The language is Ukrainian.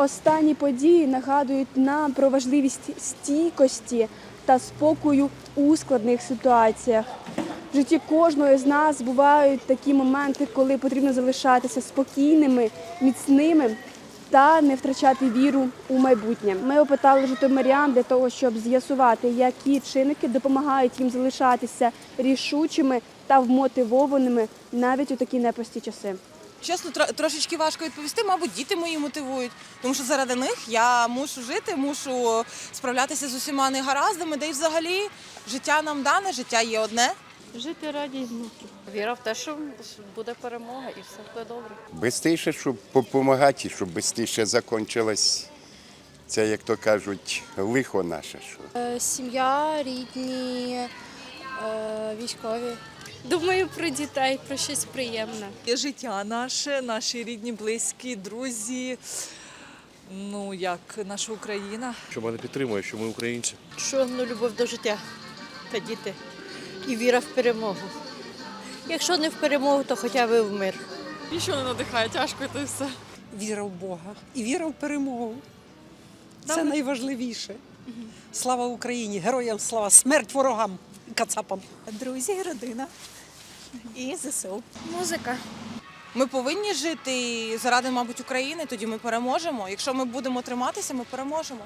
Останні події нагадують нам про важливість стійкості та спокою у складних ситуаціях. В житті кожного з нас бувають такі моменти, коли потрібно залишатися спокійними, міцними та не втрачати віру у майбутнє. Ми опитали житомирян для того, щоб з'ясувати, які чинники допомагають їм залишатися рішучими та вмотивованими навіть у такі непрості часи. Чесно, трошечки важко відповісти. Мабуть, діти мої мотивують, тому що заради них я мушу жити, мушу справлятися з усіма негараздами, де й взагалі життя нам дане, життя є одне. Жити раді внуків. Віра в те, що буде перемога і все буде добре. Бистріше, щоб допомагати, щоб швидше закінчилось це, як то кажуть, лихо наше. Що. Е, Сім'я, рідні, е, військові. Думаю про дітей, про щось приємне. Є життя наше, наші рідні, близькі, друзі. Ну, як наша Україна. що мене підтримує, що ми українці. Що ну, любов до життя та діти. І віра в перемогу. Якщо не в перемогу, то хоча б в мир. Нічого не надихає, тяжко і все. Віра в Бога і віра в перемогу. Це найважливіше. Слава Україні! Героям слава! Смерть ворогам кацапам! Друзі, родина і ЗСУ. Музика. Ми повинні жити заради, мабуть, України, тоді ми переможемо. Якщо ми будемо триматися, ми переможемо.